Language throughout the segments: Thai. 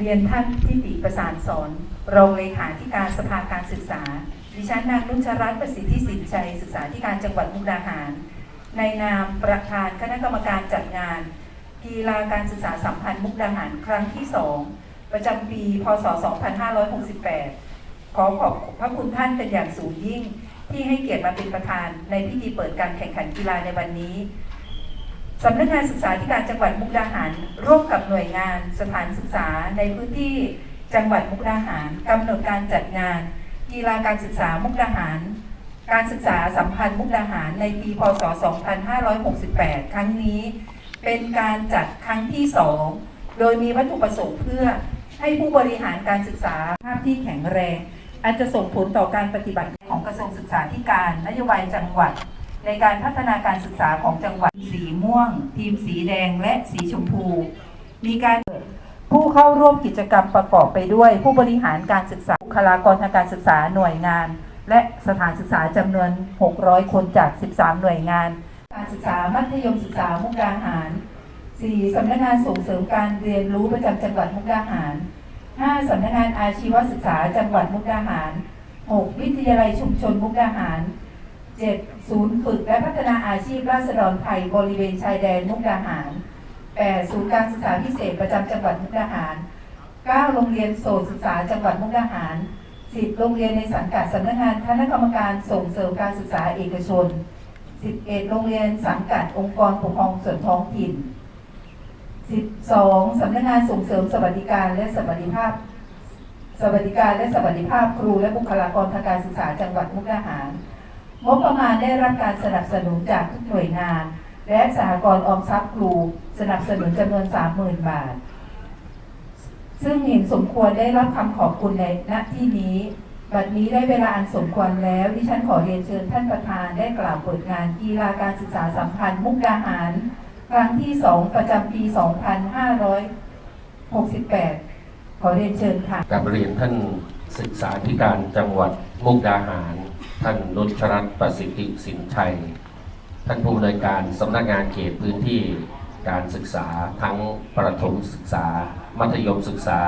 เรียนท่านทิติประสานสอน รองเลขาธิการสภาการศึกษา ดิฉันนางนุชรัตน์ประสิทธิสินชัย ศึกษาธิการจังหวัดมุกดาหาร ในนามประธานคณะกรรมการจัดงาน กีฬาการศึกษาสัมพันธ์มุกดาหารครั้งที่2ประจำปี พศ 2568 ขอขอบพระคุณท่านเป็นอย่างสูงยิ่ง ที่ให้เกียรติมาเป็นประธานในพิธีเปิดการแข่งขันกีฬาในวันนี้ สำนักงานศึกษาธิการจังหวัดมุกดาหาร ร่วมกับหน่วยงานสถานศึกษาในพื้นที่จังหวัดมุกดาหารกำหนดการจัดงาน กีฬาการศึกษามุกดาหาร การศึกษาสัมพันธ์มุกดาหารในปีพศ 2568 ครั้งนี้ เป็นการจัดครั้งที่ 2 โดยมีวัตถุประสงค์เพื่อให้ผู้บริหารการศึกษาภาพที่แข็งแรง อาจจะส่งผลต่อการปฏิบัติของกระทรวงศึกษาธิการนโยบายจังหวัด ในการพัฒนาการศึกษาของจังหวัดสีม่วง ทีมสีแดงและสีชมพู มีการผู้เข้าร่วมกิจกรรมประกอบไปด้วย ผู้บริหารการศึกษาบุคลากรทางการศึกษาหน่วยงาน และสถานศึกษาจำนวน 600 คนจาก 13 หน่วยงาน การศึกษามัธยมศึกษามุกดาหาร 4. สำนักงานส่งเสริมการเรียนรู้ประจำจังหวัดมุกดาหาร 5. สำนักงานอาชีวศึกษาจังหวัดมุกดาหาร 6. วิทยาลัยชุมชนมุกดาหาร 7. ศูนย์ฝึกและพัฒนาอาชีพราษฎรไทยบริเวณชายแดนมุกดาหาร 8. ศูนย์การศึกษาพิเศษประจำจังหวัดมุกดาหาร 9. โรงเรียนโสตศึกษาจังหวัดมุกดาหาร 10. โรงเรียนในสังกัดสำนักงานคณะกรรมการส่งเสริมการศึกษาเอกชน 11. โรงเรียนสังกัดองค์กรปกครองส่วนท้องถิ่น 12. สำนักงานส่งเสริมสวัสดิการและสวัสดิภาพ สวัสดิการและสวัสดิภาพครูและบุคลากรทางการศึกษาจังหวัดมุกดาหาร งบประมาณได้รับการสนับสนุนจากทุกหน่วยงาน และสหกรณ์ออมทรัพย์ครู สนับสนุนจำนวน 30,000 บาท ซึ่งเห็นสมควรได้รับคำขอบคุณในณที่นี้ บัดนี้ได้เวลาอันสมควรแล้ว ดิฉันขอเรียนเชิญท่านประธานได้กล่าวเปิดงานกีฬาการศึกษาสัมพันธ์มุกดาหาร ครั้งที่ 2 ประจำปี 2568 ขอเรียนเชิญค่ะกับเรียนท่านศึกษาธิการจังหวัดมุกดาหาร ท่านนุชรัตน์ประสิทธิสินชัย ท่านผู้อำนวยการสำนักงานเขตพื้นที่การศึกษาทั้งประถมศึกษา มัธยมศึกษา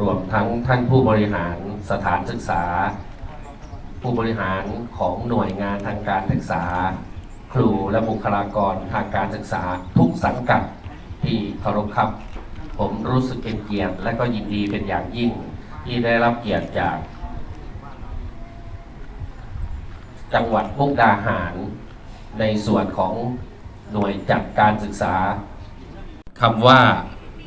รวมทั้งท่านผู้บริหารสถานศึกษา ผู้บริหารของหน่วยงานทางการศึกษา ครูและบุคลากรทางการศึกษาทุกสังกัดที่เคารพครับ ผมรู้สึกเป็นเกียรติและก็ยินดีเป็นอย่างยิ่งที่ได้รับเกียรติจาก จังหวัดมุกดาหาร ในส่วนของหน่วยจัดการศึกษาคำว่า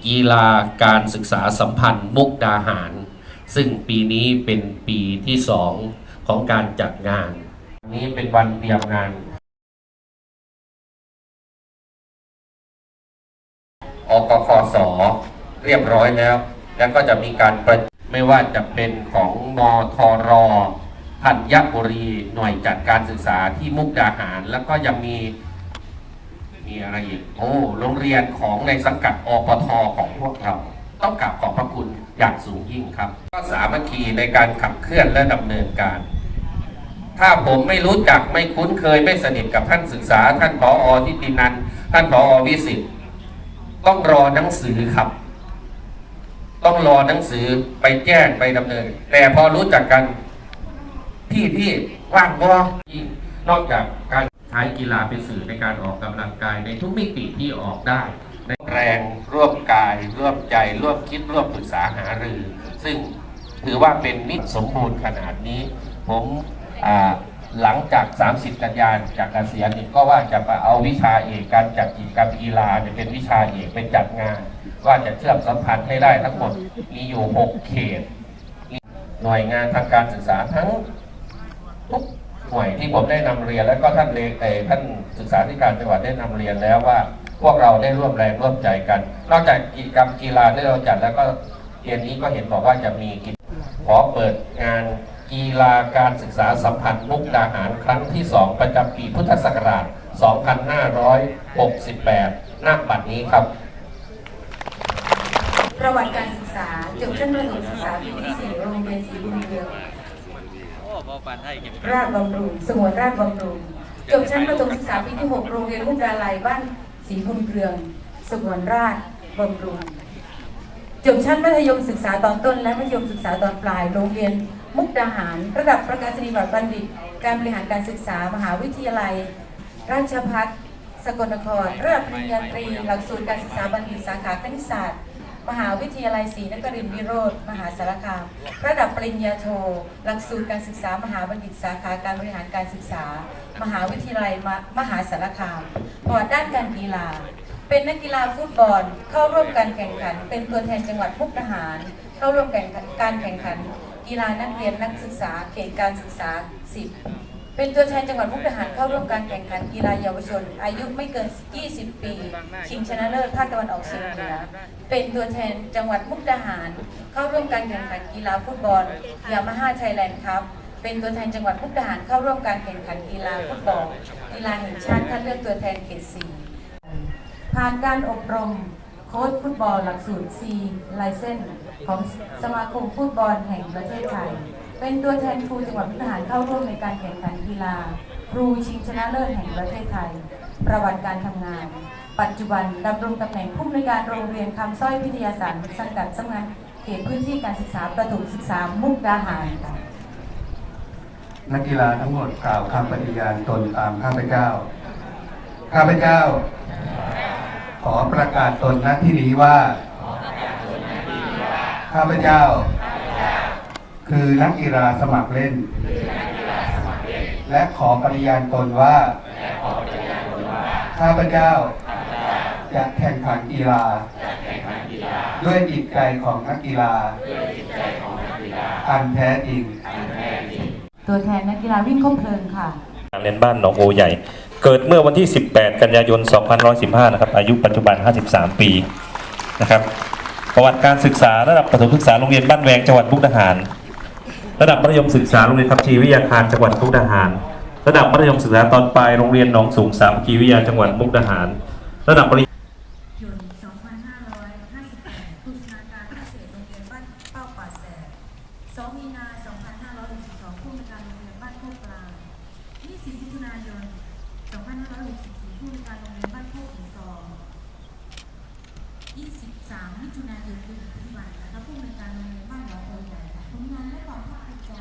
กีฬาการศึกษาสัมพันธ์มุกดาหาร ซึ่งปีนี้เป็นปีที่สองของการจัดงาน นี้เป็นวันเตรียมงานอกคสเรียบร้อยแล้ว แล้วก็จะมีการประไม่ว่าจะเป็นของมทร ธัญบุรีหน่วยจัดการศึกษาที่มุกดาหาร แล้วก็ยังมีมีอะไรอีกโอ้โรงเรียนของในสังกัดอปทของพวกเรา ต้องกราบขอบพระคุณอย่างสูงยิ่งครับ ก็สามัคคีในการขับเคลื่อนและดำเนินการ ถ้าผมไม่รู้จักไม่คุ้นเคยไม่สนิทกับท่านศึกษา ท่านผออทิตินันท่านผออวิสิทธ์ต้องรอหนังสือครับ ต้องรอหนังสือไปแจ้งไปดำเนิน แต่พอรู้จักกัน พี่พี่ว่างบ่นอกจากการใช้กีฬาเป็นสื่อในการออกกำลังกายในทุกมิติที่ออกได้ในแรงร่วมกายร่วมใจร่วมคิดร่วมปรึกษาหารือ ซึ่งถือว่าเป็นมิตรสมบูรณ์ขนาดนี้ ผมหลังจาก 30 กันยานจากเกษียณก็ว่าจะมาเอาวิชาเอกการจัดกิจกรรมกีฬาเนี่ยเป็นวิชาเอกเป็นจัดงาน ว่าจะเชื่อมสัมพันธ์ให้ได้ทั้งหมดมีอยู่ 6 เขตหน่วยงานทางการศึกษาทั้ง ทุกหน่วยที่ผมได้นำเรียน แล้วก็ท่านเลท่านศึกษาธิการจังหวัดได้นำเรียนแล้วว่าพวกเราได้ร่วมแรงร่วมใจกัน นอกจากกิจกรรมกีฬาที่เราจัดแล้วก็เรียนนี้ก็เห็นบอกว่าจะมีกิจขอเปิดงานกีฬาการศึกษาสัมพันธ์มุกดาหารครั้งที่ 2 ประจำปีพุทธศักราช 2568ณบัดนี้ครับ ประวัติการศึกษาจบชั้นประถมศึกษาปีที่สี่โรงเรียนศรีบุญเรือง พอปันให้เก็บราชบำรุงสงวนราชบำรุงจบชั้นประถมศึกษาปีที่ 6 โรงเรียนมุกดาลัยบ้านศรีบุญเรือง สงวนราชบำรุงจบชั้นมัธยมศึกษาตอนต้น และมัธยมศึกษาตอนปลาย โรงเรียนมุกดาหาร ระดับประกาศนียบัตรบัณฑิต การบริหารการศึกษามหาวิทยาลัย ราชภัฏสกลนครระดับปริญญาตรี หลักสูตรการศึกษาบัณฑิตสาขาคณิตศาสตร์ มหาวิทยาลัยศรีนครินทร์วิโรธมหาสารคาม ระดับปริญญาโท หลักสูตรการศึกษามหาบัณฑิตสาขาการบริหารการศึกษา มหาวิทยาลัยมหาสารคามพอร์ตด้านการกีฬา เป็นนักกีฬาฟุตบอล เข้าร่วมการแข่งขัน เป็นตัวแทนจังหวัดมุกดาหาร เข้าร่วมแข่งการแข่งขัน กีฬานักเรียนนักศึกษาเขตการศึกษา 10 เป็นตัวแทนจังหวัดมุกดาหารเข้าร่วมการแข่งขันกีฬาเยาวชน อายุไม่เกิน 20 ปี ชิงชนะเลิศภาคตะวันออกเฉียงเหนือเป็นตัวแทนจังหวัดมุกดาหาร เข้าร่วมการแข่งขันกีฬาฟุตบอลยามาฮ่าไทยแลนด์ครับเป็นตัวแทนจังหวัดมุกดาหารเข้าร่วมการแข่งขันกีฬาฟุตบอลกีฬาแห่งชาติคัดเลือกตัวแทนเขตสี่ผ่านการอบรมโค้ชฟุตบอลหลักสูตร C ไลเซนของสมาคมฟุตบอลแห่งประเทศไทย เป็นตัวแทนครูจังหวัดมุกดาหารเข้าร่วมในการแข่งขันกีฬา ครูชิงชนะเลิศแห่งประเทศไทย ประวัติการทำงาน ปัจจุบันดำรงตำแหน่งผู้อำนวยการโรงเรียนคำสร้อยพิทยาศาสตร์สังกัดสำนักงานเขตพื้นที่การศึกษาประถมศึกษามุกดาหารค่ะนักกีฬาทั้งหมดกล่าวคำปฏิญาณตนตามข้าพเจ้า ข้าพเจ้า ขอประกาศตนณที่นี้ว่า ข้าพเจ้า คือนักกีฬาสมัครเล่น และขอปฏิญาณตนว่า ข้าพเจ้าจะแข่งขันกีฬา ด้วยจิตใจของนักกีฬา อันแท้จริง ตัวแทนนักกีฬาวิ่งคบเพลิงค่ะโรงเรียนบ้านหนองโอใหญ่ เกิดเมื่อวันที่ 18 กันยายน 2515 นะครับ อายุปัจจุบัน 53 ปีนะครับ ประวัติการศึกษาระดับประถมศึกษาโรงเรียนบ้านแวงจังหวัดมุกดาหาร ระดับมัธยมศึกษาโรงเรียนทับชีวิทยาคารจังหวัดมุกดาหาร ระดับมัธยมศึกษาตอนปลายโรงเรียนหนองสูงสามกีวิทยาจังหวัดมุกดาหาร ระดับปริญญายน2558ผู้ชนาการพิเศษโรงเรียนบ้านเป้าป่าแสก2มีนา 2562ผู้อำนวยการโรงเรียนบ้านโคกกลาง20มิถุนายน 2564ผู้อำนวยการโรงเรียนบ้านโคกหินกอง 23 มิถุนายนคือปัจจุบันนะคะผู้อำนวยการโรงเรียนบ้านหนองโอใหญ่ค่ะผลงานและความภาคภูมิใจ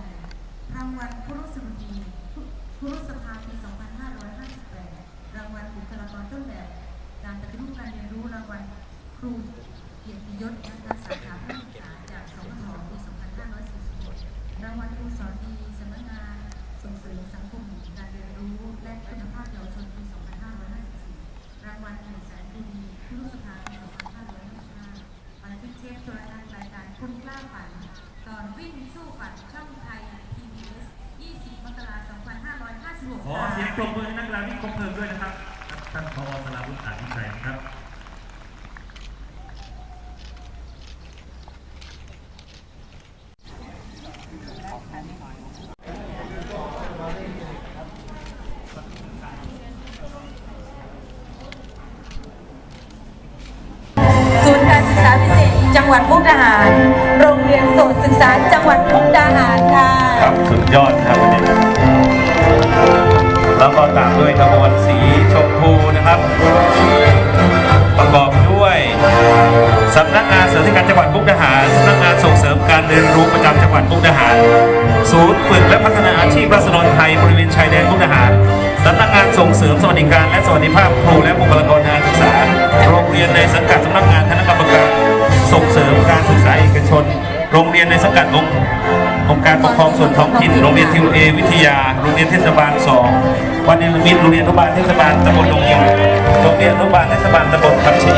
รางวัลครุสมดีครุสภาปี 2558 รางวัลบุคลากรต้นแบบ การปฏิรูปการเรียนรู้รางวัลครูเกียรติยศนะคะสาขาผู้ศึกษาจากสมทปี 2546 รางวัลครูสอนดีสำนักงานส่งเสริมสังคมการเรียนรู้ และคุณภาพเยาวชนปี 2554 รางวัลหนึ่งแสนครูดีครุสภาปี 2555บันทึกเทปโทรทัศน์รายการ คุณกล้าฝัน ตอนวิ่งสู้ฝันช่องไทย PBS 20 มกราคม 2556ขอเสียงปรบมือให้นักกีฬาวิ่งคบเพลิงด้วยนะครับท่านพอสราวุฒิอาทิชัยนะครับ ศูนย์การศึกษาพิเศษ จังหวัดมุกดาหาร โรงเรียนโสตศึกษาจังหวัดมุกดาหารค่ะครับสุดยอดครับวันนี้แล้วก็ตามด้วยขบวนสีชมพูนะครับ ประกอบด้วยสำนักงานเสริมการจังหวัดมุกดาหารสำนักงานส่งเสริมการเรียนรู้ประจำจังหวัดมุกดาหาร ศูนย์ฝึกและพัฒนาอาชีพรัษฎรไทยบริเวณชายแดนมุกดาหารสำนักงานส่งเสริมสวัสดิการและสวัสดิภาพครูและบุคลากรทางการศึกษา โรงเรียนในสังกัดสำนักงานคณะกรรม การศึกษาเอกชน โรงเรียนในสังกัดองค์องค์การปกครองส่วนท้องถิ่น โรงเรียนทิวเอวิทยา โรงเรียนเทศบาล2วันเนรมิตโรงเรียนอนุบาลเทศบาลตำบลดงยิงโรงเรียนอนุบาลเทศบาลตำบลคำชี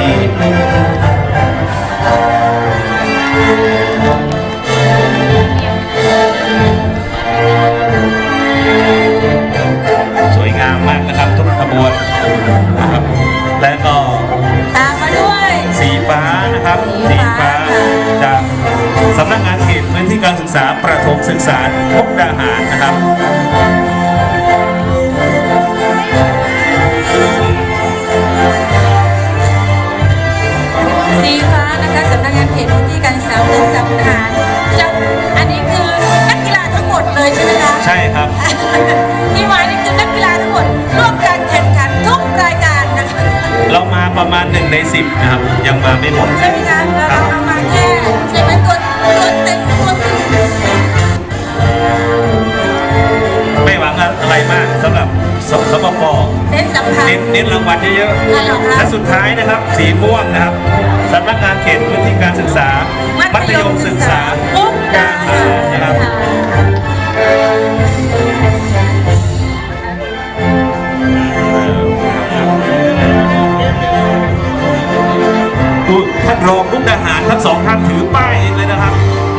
น้นเน้นรางวัลเยอะอะเหรอๆคะและสุดท้ายนะครับ สีม่วงนะครับสำนักงานเขตพื้นที่การศึกษา มัธยมศึกษามุกดาหารนะครับ ดูท่านรองมุกดาหารทั้งสองท่านถือป้ายเองเลยนะครับ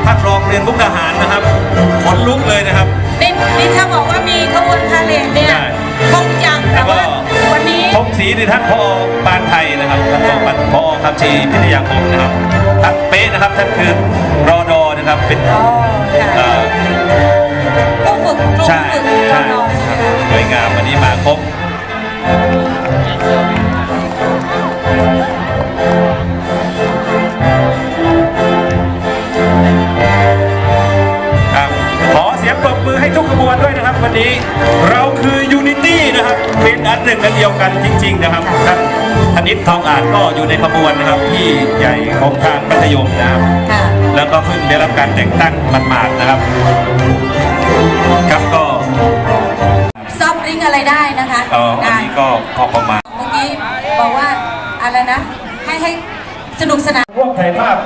ท่านรองเรียนมุกดาหารนะครับ นท่านพอปานไทยนะครับท่านพอพอคำชีพิทยาคมนะครับท่านเป๊ะนะครับท่านคือรอดอนะครับเป็นอ๋อค่ะเอ่อผู้ฝึกครูใช่ฝึกใช่น้องๆนะคะสวยงามวันนี้มาครบครับขอเสียงปรบมือให้ทุกขบวนด้วยนะครับ วันนี้ เป็นอันหนึ่งอันเดียวกันจริง ๆ นะครับท่านธนิตทองอาจก็อยู่ในขบวนนะครับที่ใหญ่ของทางมัธยมนะครับค่ะแล้วก็เพิ่งได้รับการแต่งตั้งหมาดๆนะครับ ครับก็ซอฟต์ดริงก์อะไรได้นะคะเอ่ออันได้ นี้ก็พอประมาณ เมื่อกี้บอกว่าอะไรนะ ให้ให้สนุกสนาน ร่วมถ่ายภาพ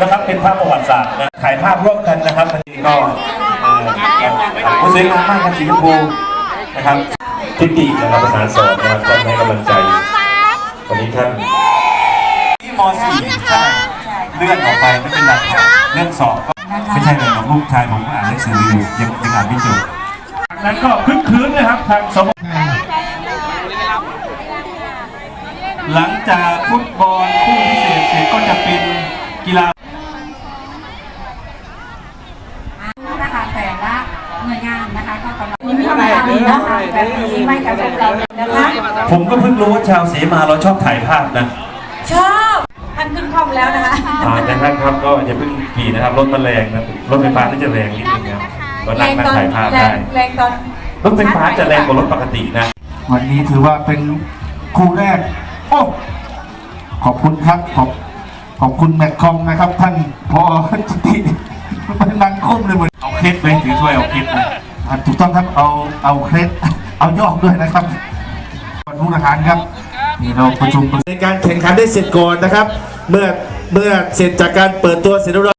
นะครับเป็นภาพประวัติศาสตร์นะถ่ายภาพร่วมกันนะครับวันนี้ก็เอ่อผู้สวยงามมากครับสีชมพูนะครับ ทิตินะครับประสานสอนนะครับท่านให้กำลังใจ วันนี้ท่านที่ม .4 ใช่เลื่อนออกไปไม่เป็นไรครับเลื่อนสอบก็ไม่ใช่เลยหรอกลูกชายผมก็อ่านหนังสืออยู่ยังยังอ่านไม่จบจากนั้นก็คึกคืนนะครับทางสมหลังจากฟุตบอลคู่พิเศษเสร็จก็จะเป็นกีฬา นะคะแบบนี้ไม่กระทบเรานะคะ ผมก็เพิ่งรู้ว่าชาวเสมาเราชอบถ่ายภาพนะชอบท่านขึ้นคล่อมแล้วนะคะผ่านนะครับครับก็อย่าเพิ่งขี่นะครับรถมันแรงนะรถไฟฟ้าน่าจะแรงนิดนึงนะครับก็นั่งนั่งถ่ายภาพแรได้งแรงตอนรถไฟฟ้าจะแรงกว่ารถปกตินะ วันนี้ถือว่าเป็นคู่แรก โอ้ขอบคุณครับขอบขอบคุณแมทคอมนะครับ ท่านพอจิติมันนั่งคุ้มเลยเหมือนเอาเคล็ดไหมถือถ้วยเอาเคล็ดไหมอะ ถูกต้องครับเอาเอาเครดเอายอกด้วยนะครับวันผู้อาหารครับนี่เราประชุมในการแข่งขันได้เสร็จก่อนนะครับ เมื่อเมื่อเสร็จจากการเปิดตัวเสร็จเรียบร้อย